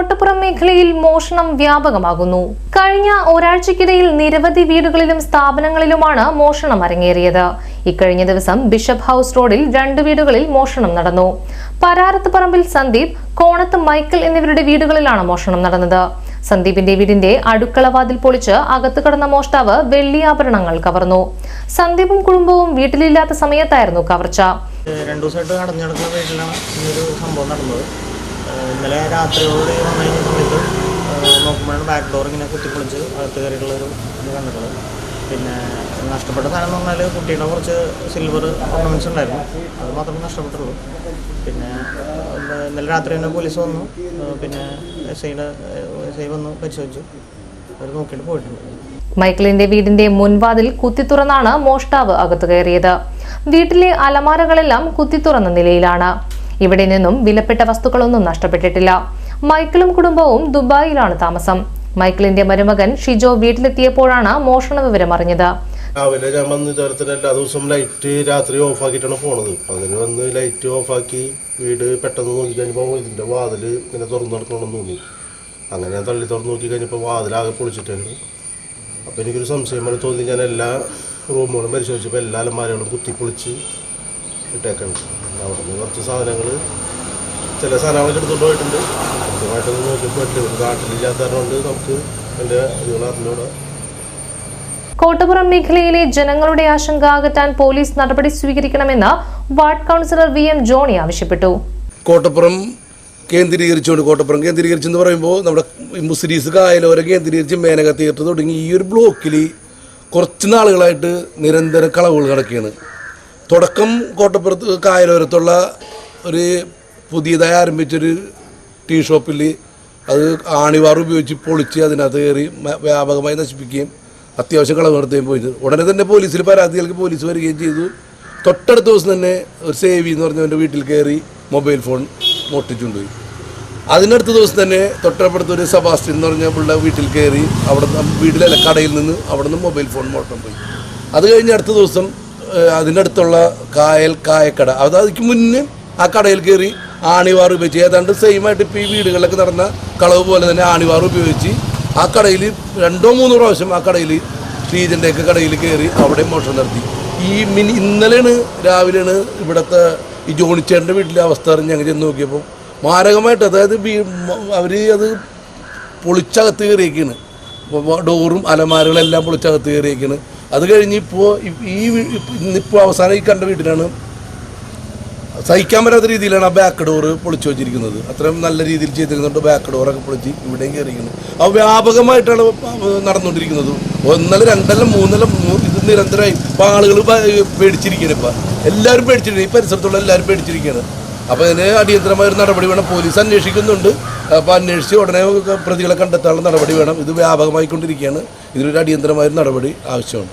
കോട്ടപ്പുറം മേഖലയിൽ മോഷണം വ്യാപകമാകുന്നു. കഴിഞ്ഞ ഒരാഴ്ചക്കിടയിൽ നിരവധി വീടുകളിലും സ്ഥാപനങ്ങളിലുമാണ് മോഷണം അരങ്ങേറിയത്. ഇക്കഴിഞ്ഞ ദിവസം ബിഷപ്പ് ഹൌസ് റോഡിൽ രണ്ട് വീടുകളിൽ മോഷണം നടന്നു. പരാരത്ത് പറമ്പിൽ സന്ദീപ് കോണത്ത് മൈക്കിൾ എന്നിവരുടെ വീടുകളിലാണ് മോഷണം നടന്നത്. സന്ദീപിന്റെ വീടിന്റെ അടുക്കളവാതിൽ പൊളിച്ച് അകത്ത് കടന്ന മോഷ്ടാവ് വെള്ളി ആഭരണങ്ങൾ കവർന്നു. സന്ദീപും കുടുംബവും വീട്ടിലില്ലാത്ത സമയത്തായിരുന്നു കവർച്ച. രണ്ടു ദിവസമായിട്ട് നടന്നു നടക്കുന്ന വീട്ടിലാണ് ഒരു സംഭവം നടന്നത്. ഇന്നലെ രാത്രിയോട് വന്നു കഴിഞ്ഞ സമയത്ത് നോക്കുമ്പോഴാണ് ബാക്ക് ഡോർ ഇങ്ങനെ കുത്തിപ്പൊളിച്ച് അകത്ത് കയറിയിട്ടുള്ളൊരു ഇത് കണ്ടിട്ടുള്ളത് പിന്നെ നഷ്ടപ്പെട്ട സാധനം എന്ന് പറഞ്ഞാൽ കുട്ടിയുടെ കുറച്ച് സിൽവർ ഓർണമെന്റ്സ് ഉണ്ടായിരുന്നു. അത് മാത്രമേ നഷ്ടപ്പെട്ടുള്ളൂ. പിന്നെ ഇന്നലെ രാത്രി തന്നെ പോലീസ് വന്നു. പിന്നെ എസ് ഐയുടെ എസ് ഐ വന്നു പരിശോധിച്ചു. അവർ നോക്കിയിട്ട് പോയിട്ടുണ്ട്. മൈക്കിളിന്റെ വീടിന്റെ മുൻവാതിൽ കുത്തിത്തുറന്നാണ് മോഷ്ടാവ് അകത്തു കയറിയത്. വീട്ടിലെ അലമാരകളെല്ലാം കുത്തിത്തുറന്ന നിലയിലാണ്. ഇവിടെ നിന്നും വിലപ്പെട്ട വസ്തുക്കളൊന്നും നഷ്ടപ്പെട്ടിട്ടില്ല. മൈക്കിളും കുടുംബവും ദുബായിലാണ് താമസം. മൈക്കിളിന്റെ മരുമകൻ ഷിജോ വീട്ടിലെത്തിയപ്പോഴാണ് മോഷണ വിവരം അറിഞ്ഞത്. രാവിലെ ഞാൻ വന്ന് ചേർത്തിട്ട് എല്ലാ ദിവസവും ലൈറ്റ് രാത്രി ഓഫ് ആക്കിയിട്ടാണ് പോണത്. അതിന് വന്ന് ലൈറ്റ് ആക്കി വീട് പെട്ടെന്ന് നോക്കി കഴിഞ്ഞപ്പോൾ ഇതിന്റെ വാതിൽ ഇങ്ങനെ തുറന്നു നടക്കണമെന്ന് തോന്നി. അങ്ങനെ തള്ളി തുറന്നു നോക്കി കഴിഞ്ഞപ്പോൾ വാതിലാകെ പൊളിച്ചിട്ടുണ്ട് അപ്പോൾ എനിക്കൊരു സംശയം പോലെ തോന്നി. ഞാൻ എല്ലാ റൂമുകളും പരിശോധിച്ചപ്പോൾ എല്ലാ അലമാരകളും കുത്തി പൊളിച്ച് ഇട്ടേക്കാണ് അവിടെ നിന്ന് കുറച്ച് സാധനങ്ങൾ ചില സാധനങ്ങളൊക്കെ എടുത്തുകൊണ്ട് പോയിട്ടുണ്ട്. കൃത്യമായിട്ടൊന്നും നോക്കിയപ്പോൾ ഇല്ല നാട്ടിലില്ലാത്ത കാരണം നമുക്ക് എന്റെ ഇതുകൾ അറിഞ്ഞൂടാ. കോട്ടപ്പുറം മേഖലയിലെ ജനങ്ങളുടെ ആശങ്ക അകറ്റാൻ പോലീസ് നടപടി സ്വീകരിക്കണമെന്ന് ward councillor V M Johny ആവശ്യപ്പെട്ടു. കോട്ടപ്പുറം കേന്ദ്രീകരിച്ചുകൊണ്ട് കോട്ടപ്പുറം കേന്ദ്രീകരിച്ചെന്ന് പറയുമ്പോൾ നമ്മുടെ മുസ്ലിസ് കായലോരം കേന്ദ്രീകരിച്ച് മേനക തിയേറ്റർ തുടങ്ങി ഈ ഒരു ബ്ലോക്കിൽ കുറച്ച് നാളുകളായിട്ട് നിരന്തര കളവുകൾ നടക്കുകയാണ്. തുടക്കം കോട്ടപ്പുറത്ത് കായലോരത്തുള്ള ഒരു പുതിയതായി ആരംഭിച്ചൊരു ടീ ഷോപ്പിൽ അത് ആണിവാർ ഉപയോഗിച്ച് പൊളിച്ച് അതിനകത്ത് കയറി വ്യാപകമായി നശിപ്പിക്കുകയും അത്യാവശ്യം കളവ് നടത്തുകയും പോയി. ഉടനെ തന്നെ പോലീസിൽ പരാതികൾക്ക് പോലീസ് വരികയും ചെയ്തു. തൊട്ടടുത്ത ദിവസം തന്നെ ഒരു സേവി എന്ന് പറഞ്ഞവന്റെ വീട്ടിൽ കയറി മൊബൈൽ ഫോൺ മോട്ടിച്ചുകൊണ്ടുപോയി അതിനടുത്ത ദിവസം തന്നെ തൊട്ടപ്പുറത്ത് ഒരു സബാസ്റ്റ്യൻ എന്ന് പറഞ്ഞ പിള്ള വീട്ടിൽ കയറി അവിടെ വീട്ടിലല്ല കടയിൽ നിന്ന് അവിടെ നിന്ന് മൊബൈൽ ഫോൺ മോട്ടം പോയി. അത് കഴിഞ്ഞ് അടുത്ത ദിവസം ഏഹ്, അടുത്തുള്ള കായൽ കായക്കട. അത് അതിക്ക് മുന്നേ ആ കടയിൽ കയറി ആണിവാർ ഉപയോഗിച്ച് ഏതാണ്ട് സെയിം ആയിട്ട് ഇപ്പോൾ ഈ വീടുകളിലൊക്കെ നടന്ന കളവ് പോലെ തന്നെ ആണിവാർ ഉപയോഗിച്ച് ആ കടയിൽ രണ്ടോ മൂന്നോ പ്രാവശ്യം ആ കടയിൽ ശ്രീജന്റെയൊക്കെ കടയിൽ കയറി അവിടെ മോഷണം നടത്തി. ഈ മിനി ഇന്നലെയാണ് രാവിലെയാണ് ഇവിടുത്തെ ഈ ജോണിച്ചേട്ടന്റെ വീട്ടിലെ അവസ്ഥ അറിഞ്ഞ് ഞങ്ങൾ ചെന്ന് നോക്കിയപ്പോൾ മാരകമായിട്ട് അതായത് അവർ അത് പൊളിച്ചകത്ത് കയറിയേക്കാണ്. ഡോറും അലമാരകളെല്ലാം പൊളിച്ചകത്ത് കയറിയേക്കാണ്. അത് കഴിഞ്ഞ് ഇപ്പോൾ ഈ ഇന്നിപ്പോൾ അവസാനം ഈ കണ്ട വീട്ടിലാണ് സഹിക്കാൻ പറ്റാത്ത രീതിയിലാണ് ആ ബാക്ക് ഡോറ് പൊളിച്ചു വെച്ചിരിക്കുന്നത്. അത്രയും നല്ല രീതിയിൽ ചെയ്തിരുന്നുണ്ട് ബാക്ക് ഡോറൊക്കെ പൊളിച്ച് ഇവിടെയും കയറിയിരിക്കുന്നത് അത് വ്യാപകമായിട്ടാണ് നടന്നുകൊണ്ടിരിക്കുന്നത്. ഒന്നല്ല രണ്ടല്ല മൂന്നല്ല മൂന്ന് ഇത് നിരന്തരമായി ഇപ്പം ആളുകൾ പേടിച്ചിരിക്കുകയാണ് ഇപ്പം. എല്ലാവരും പേടിച്ചിരിക്കുകയാണ്. ഈ പരിസരത്തുള്ള എല്ലാവരും പേടിച്ചിരിക്കുകയാണ്. അപ്പോൾ ഇതിന് അടിയന്തരമായ ഒരു നടപടി വേണം. പോലീസ് അന്വേഷിക്കുന്നുണ്ട്. അപ്പോൾ അന്വേഷിച്ച് ഉടനെ പ്രതികളെ കണ്ടെത്താനുള്ള നടപടി വേണം. ഇത് വ്യാപകമായിക്കൊണ്ടിരിക്കുകയാണ്. ഇതിനൊരു അടിയന്തരമായ നടപടി ആവശ്യമാണ്.